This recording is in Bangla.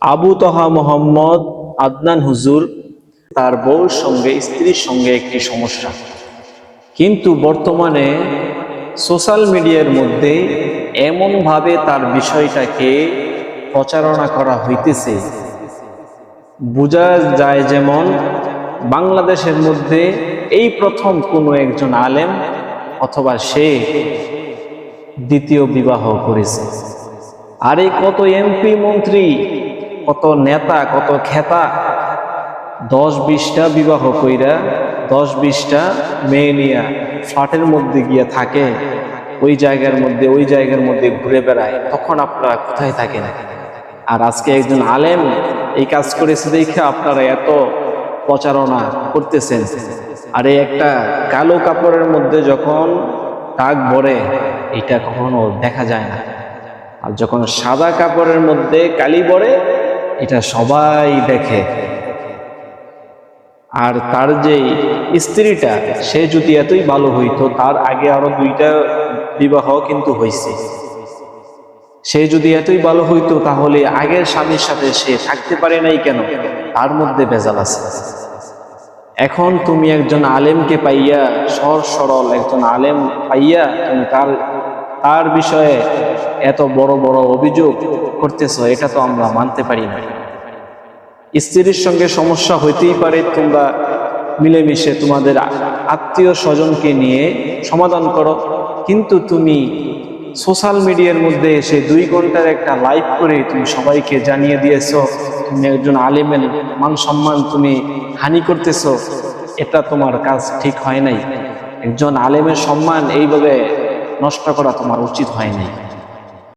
আবু তহা মোহাম্মদ আদনান হুজুর, তার বউর সঙ্গে, স্ত্রীর সঙ্গে একটি সমস্যা। কিন্তু বর্তমানে সোশ্যাল মিডিয়ার মধ্যে এমনভাবে তার বিষয়টাকে প্রচারণা করা হইতেছে। বোঝা যায় যেমন, বাংলাদেশের মধ্যে এই প্রথম কোনো একজন আলেম অথবা সে দ্বিতীয় বিবাহ করেছে। আর এই কত এমপি মন্ত্রী কত নেতা, কত খেতা, দশ বিশটা বিবাহ কইরা দশ বিশটা মেয়ে নিয়া ফ্ল্যাটের মধ্যে গিয়ে থাকে, ওই জায়গার মধ্যে, ওই জায়গার মধ্যে ঘুরে বেড়ায়, তখন আপনারা কোথায় থাকেন? আর আজকে একজন আলেম এই কাজ করেছে দেখে আপনারা এত প্রচারণা করতেছেন। আর এই একটা কালো কাপড়ের মধ্যে যখন দাগ ভরে এটা কখনো দেখা যায় না। আর যখন সাদা কাপড়ের মধ্যে কালি পড়ে এটা সবাই দেখে। আর তার যে স্ত্রীটা, সে যদি এতই ভালো হইতো, তার আগে আরও দুইটা বিবাহ কিন্তু হয়েছে সে যদি এতই ভালো হইতো, তাহলে আগের স্বামীর সাথে সে থাকতে পারে নাই কেন? তার মধ্যে ভেজাল আছে। এখন তুমি একজন আলেমকে পাইয়া সর সরল একজন আলেম পাইয়া, তুমি তার তার বিষয়ে এত বড় বড় অভিযোগ করতেছো, এটা তো আমরা মানতে পারি না। স্ত্রীর সঙ্গে সমস্যা হইতেই পারে, তোমরা মিলেমিশে তোমাদের আত্মীয় স্বজনকে নিয়ে সমাধান করো, কিন্তু তুমি সোশ্যাল মিডিয়ার মধ্যে এসে দুই ঘণ্টার একটা লাইভ করে তুমি সবাইকে জানিয়ে দিয়েছ, তুমি একজন আলেমের মান সম্মান তুমি হানি করতেছো, এটা তোমার কাজ ঠিক হয় নাই। একজন আলেমের সম্মান এইভাবে নষ্ট করা তোমার উচিত হয় নাই।